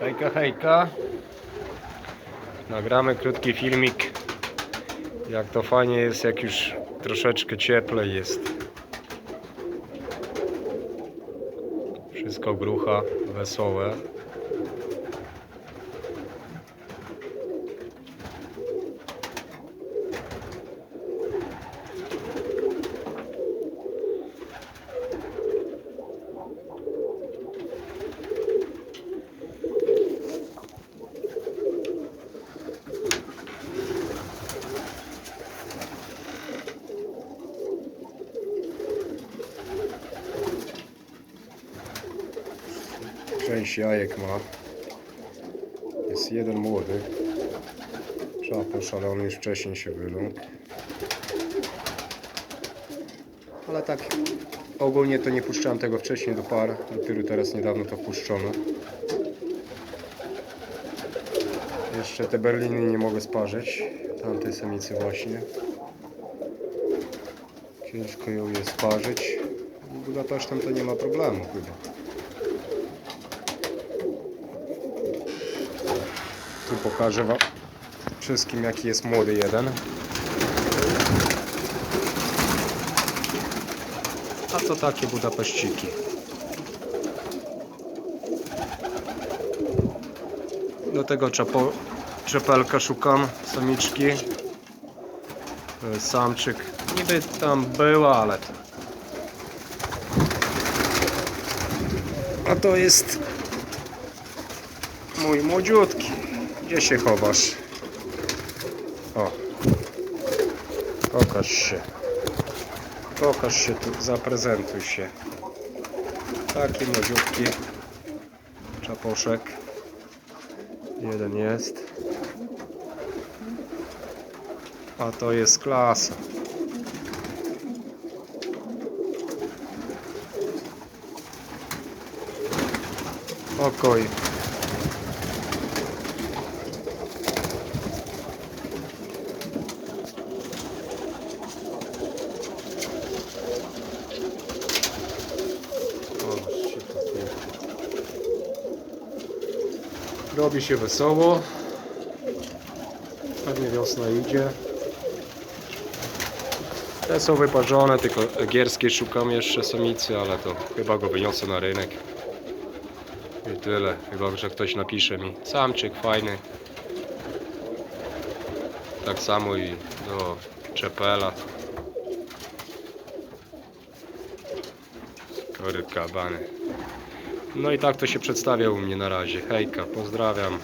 Hejka, hejka. Nagramy krótki filmik. Jak to fajnie jest, jak już troszeczkę cieplej jest. Wszystko grucha, wesołe. Część jajek ma. Jest jeden młody. Szapę szalony już wcześniej się wyląkł. Ale tak ogólnie to nie puszczałem tego wcześniej do par. Dopiero teraz niedawno to puszczono. Jeszcze te berliny nie mogę sparzyć. Tamtej samicy właśnie. Ciężko ją jest sparzyć. Budapesztem to nie ma problemu chyba. Tu pokażę wam wszystkim jaki jest młody jeden. A to takie Budapeszciki. Do tego czapo, czepelka szukam, samiczki. Jest Samczyk. Niby tam była, ale to... A to jest mój młodziutki. Gdzie się chowasz? O. Pokaż się. Pokaż się tu, zaprezentuj się. Taki młodziutki czaposzek. Jeden jest. A to jest klasa. Okoj. O, się pakuje. Robi się wesoło. Pewnie wiosna idzie. Te są wyparzone, tylko egierskie szukam jeszcze samicy, ale to chyba go wyniosę na rynek. I tyle. Chyba, że ktoś napisze mi. Samczyk fajny. Tak samo i do czepela. Kory kabany. No i tak to się przedstawia u mnie na razie. Hejka, pozdrawiam.